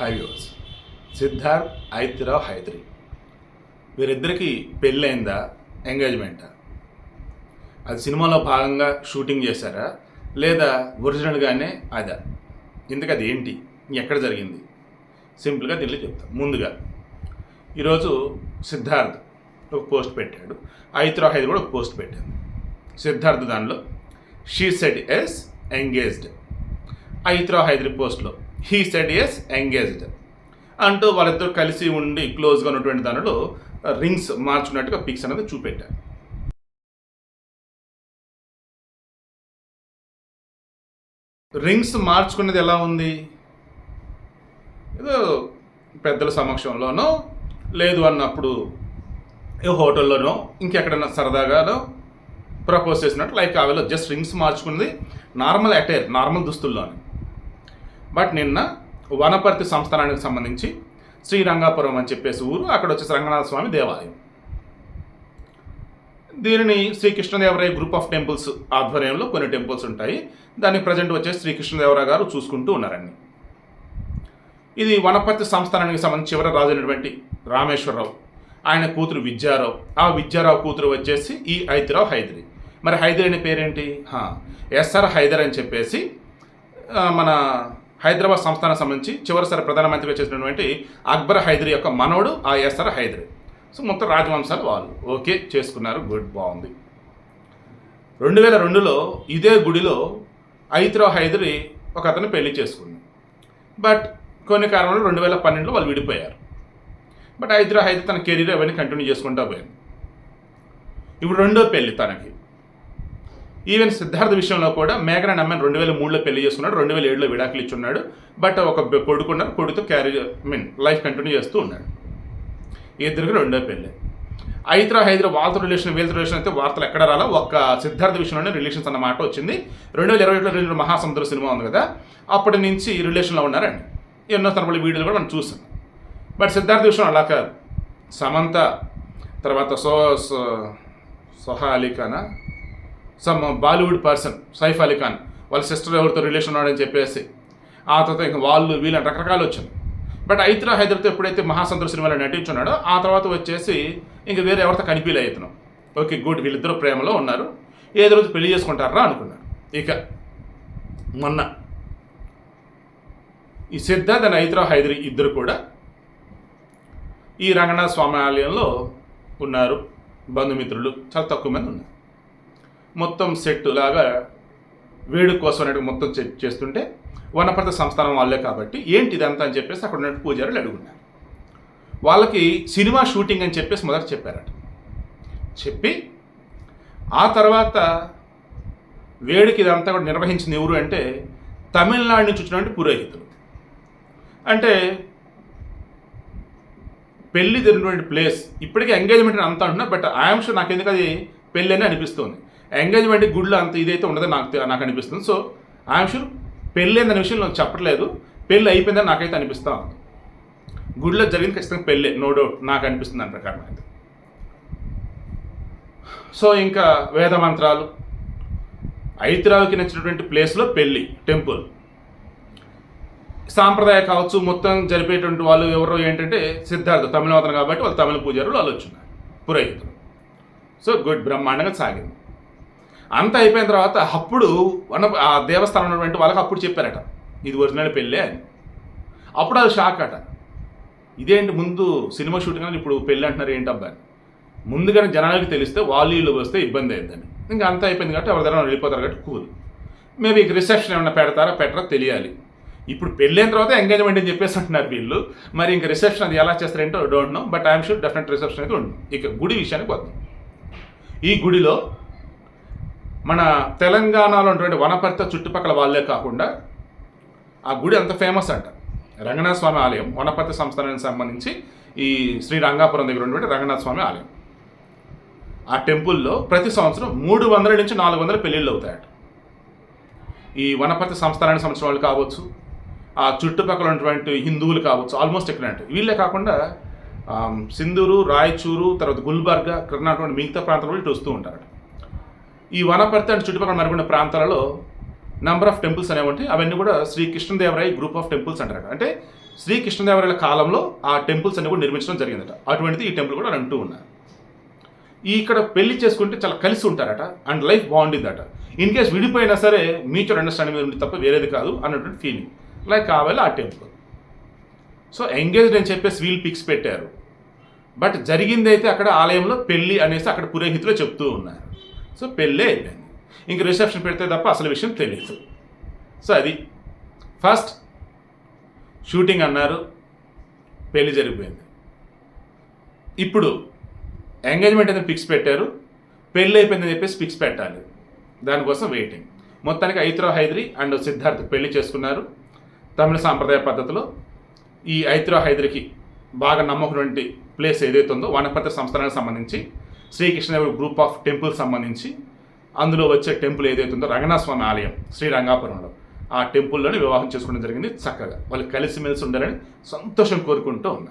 హైవ్యూస్ సిద్ధార్థ్ ఐతిరావ్ హైదరి. వీరిద్దరికి పెళ్ళైందా? ఎంగేజ్మెంటా? అది సినిమాలో భాగంగా షూటింగ్ చేశారా? లేదా ఒరిజినల్గానే అదా? ఇందుకు అది ఏంటి? ఎక్కడ జరిగింది? సింపుల్గా దీనిలో చెప్తాం. ముందుగా ఈరోజు సిద్ధార్థ్ ఒక పోస్ట్ పెట్టాడు. ఐతిరావ్ హైదరి కూడా ఒక పోస్ట్ పెట్టాడు సిద్ధార్థ్ దానిలో షీ సెడ్ ఎస్ ఎంగేజ్డ్. ఐత్రా హైదరి పోస్ట్లో. హీ సెడ్ ఎస్ ఎంగేజ్డ్ అంటూ వాళ్ళిద్దరు కలిసి ఉండి క్లోజ్గా ఉన్నటువంటి దానిలో uh, రింగ్స్ మార్చుకున్నట్టుగా పిక్స్ అనేది చూపెట్టారు. రింగ్స్ మార్చుకున్నది ఎలా ఉంది? ఏదో పెద్దల సమక్షంలోనో లేదు అన్నప్పుడు ఏ హోటల్లోనో ఇంకెక్కడన్నా సరదాగానో ప్రపోజ్ చేసినట్టు లైక్ ఆవిలో జస్ట్ రింగ్స్ మార్చుకున్నది నార్మల్ అటైర్ నార్మల్ దుస్తుల్లోనే. బట్ నిన్న వనపర్తి సంస్థానానికి సంబంధించి శ్రీరంగాపురం అని చెప్పేసి ఊరు అక్కడ వచ్చేసి రంగనాథ స్వామి దేవాలయం. దీనిని శ్రీకృష్ణదేవరాయ గ్రూప్ ఆఫ్ టెంపుల్స్ ఆధ్వర్యంలో కొన్ని టెంపుల్స్ ఉంటాయి. దాన్ని ప్రజెంట్ వచ్చేసి శ్రీకృష్ణదేవరాయ గారు చూసుకుంటూ ఉన్నారండి. ఇది వనపర్తి సంస్థానానికి సంబంధించి చివరి రాజు అయినటువంటి రామేశ్వరరావు ఆయన కూతురు విద్యారావు ఆ విద్యారావు కూతురు వచ్చేసి ఈ ఐతిరావు హైదరి. మరి హైదరి అనే పేరేంటి? హా, ఎస్ఆర్ హైదర్ అని చెప్పేసి మన హైదరాబాద్ సంస్థానం సంబంధించి చివరిసారి ప్రధానమంత్రిగా చేసినటువంటి అక్బర్ హైదరి యొక్క మనవడు ఆ ఎస్ఆర్ హైదరి. సో మొత్తం రాజవంశాలు వాళ్ళు. ఓకే చేసుకున్నారు. గుడ్ బాగుంది. రెండు వేల రెండులో ఇదే గుడిలో ఐతిరావు హైదరి ఒక అతను పెళ్ళి చేసుకుంది. బట్ కొన్ని కారణాలు రెండు వేల పన్నెండులో వాళ్ళు విడిపోయారు. బట్ ఐతిరావు హైదరి తన కెరీర్ అవన్నీ కంటిన్యూ చేసుకుంటూ పోయింది. ఇప్పుడు రెండో పెళ్ళి తనకి. ఈవెన్ సిద్ధార్థ విషయంలో కూడా మేఘన అమ్మని రెండు వేల మూడులో పెళ్ళి చేసుకున్నాడు రెండు వేల ఏడులో విడాకులు ఇచ్చున్నాడు బట్ ఒక కొడుకున్నారు కొడుకుతో క్యారీ మీన్ లైఫ్ కంటిన్యూ చేస్తూ ఉన్నాడు. ఇద్దరికి రెండో పెళ్ళి ఐత్రా హైదరా వాళ్ళతో రిలేషన్ వీళ్ళతో రిలేషన్ అయితే వార్తలు ఎక్కడ రాలా? ఒక్క సిద్ధార్థ విషయంలోనే రిలేషన్స్ అన్న మాట వచ్చింది. రెండు వేల ఇరవై ఏడులో రిలీజ్ మహాసముద్ర సినిమా ఉంది కదా అప్పటి నుంచి ఈ రిలేషన్లో ఉన్నారండి. ఎన్నో తరపుల వీడియోలు కూడా మనం చూసాం. బట్ సిద్ధార్థ విషయం అలా కాదు. సమంత తర్వాత so so- Soha some Bollywood person Saif Ali Khan వాళ్ళ సిస్టర్ ఎవరితో రిలేషన్ ఉన్నాడని చెప్పేసి. ఆ తర్వాత ఇంకా వాళ్ళు వీళ్ళని రకరకాలు వచ్చింది బట్ ఐత్రా హైదరాబాద్ ఎప్పుడైతే మహాసంద్ర సినిమాలో నటించున్నాడో ఆ తర్వాత వచ్చేసి ఇంక వేరే ఎవరితో కనిపించలే అవుతున్నాం ఓకే గుడ్ వీళ్ళిద్దరూ ప్రేమలో ఉన్నారు. ఏదో రోజు పెళ్ళి చేసుకుంటారా అనుకున్నారు. ఇక మొన్న ఈ సిద్ధార్థ్ అండ్ ఐత్రా హైదరి ఇద్దరు కూడా ఈ రంగనాథ స్వామి ఆలయంలో ఉన్నారు. బంధుమిత్రులు చాలా తక్కువ మంది ఉన్నారు. మొత్తం సెట్ లాగా వేడుక కోసం అనేది మొత్తం సెట్ చేస్తుంటే వనపర్తి సంస్థానం వాళ్ళే కాబట్టి ఏంటి ఇదంతా అని చెప్పేసి అక్కడ ఉన్న పూజారులు అడుగున్నారు వాళ్ళకి సినిమా షూటింగ్ అని చెప్పేసి మొదట చెప్పారట. చెప్పి ఆ తర్వాత వేడుక ఇదంతా కూడా నిర్వహించింది ఎవరు అంటే తమిళనాడు నుంచి వచ్చినటువంటి పురోహితులు. అంటే పెళ్ళి జరిగినటువంటి ప్లేస్ ఇప్పటికీ ఎంగేజ్మెంట్ అంతా అంటున్నా బట్ ఐఎమ్ షూర్ నాకు ఎందుకు అది పెళ్ళి అని అనిపిస్తుంది. ఎంగేజ్మెంట్ గుడ్లో అంత ఇదైతే ఉండదని నాకు నాకు అనిపిస్తుంది. సో ఐఎమ్ షూర్ పెళ్ళి అనే విషయం నాకు చెప్పట్లేదు. పెళ్ళి అయిపోయిందని నాకైతే అనిపిస్తా ఉంది. గుడిలో జరిగింది ఖచ్చితంగా పెళ్ళే నో డౌట్ నాకు అనిపిస్తుంది దాని ప్రకారం అయితే. సో ఇంకా వేద మంత్రాలు. ఐతిరావుకి నచ్చినటువంటి ప్లేస్లో పెళ్ళి టెంపుల్. సాంప్రదాయ కావచ్చు మొత్తం జరిపేటువంటి వాళ్ళు ఎవరో ఏంటంటే సిద్ధార్థ తమిళవతన కాబట్టి వాళ్ళు తమిళ పూజారులు వాళ్ళు వచ్చున్నారు. పురోహితులు. సో గుడ్ బ్రహ్మాండంగా సాగింది. అంతా అయిపోయిన తర్వాత అప్పుడు వన ఆ దేవస్థానం ఉన్నటువంటి వాళ్ళకి అప్పుడు చెప్పారట ఇది ఒరిజినల్ పెళ్ళే అని. అప్పుడు అది షాక్ అట. ఇదేంటి ముందు సినిమా షూటింగ్ అని ఇప్పుడు పెళ్ళి అంటున్నారు ఏంటబ్బా అని. ముందుగానే జనాలకి తెలిస్తే వాళ్ళు వీళ్ళు వస్తే ఇబ్బంది అయిందని ఇంకా అంత అయిపోయింది కాబట్టి ఎవరి దగ్గర వెళ్ళిపోతారు కాబట్టి కూల్. మేబీ రిసెప్షన్ ఏమైనా పెడతారా పెట్టరా తెలియాలి. ఇప్పుడు పెళ్ళైన తర్వాత ఎంగేజ్మెంట్ అని చెప్పేసి అంటున్నారు వీళ్ళు. మరి ఇంకా రిసెప్షన్ అది ఎలా చేస్తారేంటో don't know but I'm sure definite reception అయితే ఉండు ఇక గుడి విషయానికి వద్దాం. ఈ గుడిలో మన తెలంగాణలో ఉన్నటువంటి వనపర్త చుట్టుపక్కల వాళ్ళే కాకుండా ఆ గుడి అంత ఫేమస్ అంట. రంగనాథ స్వామి ఆలయం వనపర్తి సంస్థానానికి సంబంధించి ఈ శ్రీ రంగాపురం దగ్గర ఉన్నటువంటి రంగనాథ స్వామి ఆలయం. ఆ టెంపుల్లో ప్రతి సంవత్సరం మూడు వందల నుంచి నాలుగు వందల పెళ్ళిళ్ళు అవుతాయట. ఈ వనపర్తి సంస్థానానికి సంబంధించిన వాళ్ళు కావచ్చు ఆ చుట్టుపక్కల ఉన్నటువంటి హిందువులు కావచ్చు ఆల్మోస్ట్ ఎక్కడ వీళ్ళే కాకుండా సింధూరు రాయచూరు తర్వాత గుల్బర్గా కర్ణాటక మిగతా ప్రాంతాల్లో ఇటు వస్తూ ఉంటారట. ఈ వనపర్తి అండ్ చుట్టుపక్కల మరికొన్న ప్రాంతాలలో నెంబర్ ఆఫ్ టెంపుల్స్ అనేవి ఉంటాయి అవన్నీ కూడా Sri Krishnadevaraya group of temples అంటారు అంటే శ్రీకృష్ణదేవరాయల కాలంలో ఆ టెంపుల్స్ అన్ని కూడా నిర్మించడం జరిగిందట. అటువంటిది ఈ టెంపుల్ కూడా అంటూ ఉన్నారు. ఈ ఇక్కడ పెళ్ళి చేసుకుంటే చాలా కలిసి ఉంటారట అండ్ లైఫ్ బాగుండిందట ఇన్ కేస్ విడిపోయినా సరే మ్యూచువల్ అండర్స్టాండింగ్ మీద ఉంది తప్ప వేరేది కాదు అన్నటువంటి ఫీలింగ్ లైక్ కావాలి ఆ టెంపుల్ సో ఎంగేజ్డ్ అని చెప్పేసి వీల్ పిక్స్ పెట్టారు. బట్ జరిగింది అయితే అక్కడ ఆలయంలో పెళ్ళి అనేసి అక్కడ పురోహితులు చెప్తూ ఉన్నారు. సో పెళ్ళే అయిపోయింది. ఇంక రిసెప్షన్ పెడితే తప్ప అసలు విషయం తెలియదు సో అది. ఫస్ట్ షూటింగ్ అన్నారు. పెళ్ళి జరిగిపోయింది. ఇప్పుడు ఎంగేజ్మెంట్ అనేది పిక్స్ పెట్టారు. పెళ్ళి అయిపోయిందని చెప్పేసి పిక్స్ పెట్టాలి. దానికోసం వెయిటింగ్ మొత్తానికి ఐత్రో హైదరి అండ్ సిద్ధార్థ్ పెళ్ళి చేసుకున్నారు. తమిళ సాంప్రదాయ పద్ధతిలో ఈ ఐత్రో హైదరికి బాగా నమ్మకటువంటి ప్లేస్ ఏదైతే ఉందో వనపత్ర సంస్థానానికి సంబంధించి శ్రీకృష్ణదేవుడు గ్రూప్ ఆఫ్ టెంపుల్ సంబంధించి అందులో వచ్చే టెంపుల్ ఏదైతే ఉందో రంగనాథ స్వామి ఆలయం శ్రీరంగాపురంలో ఆ టెంపుల్లోనే వివాహం చేసుకోవడం జరిగింది చక్కగా. వాళ్ళు కలిసిమెలిసి ఉండాలని సంతోషం కోరుకుంటూ ఉన్నారు.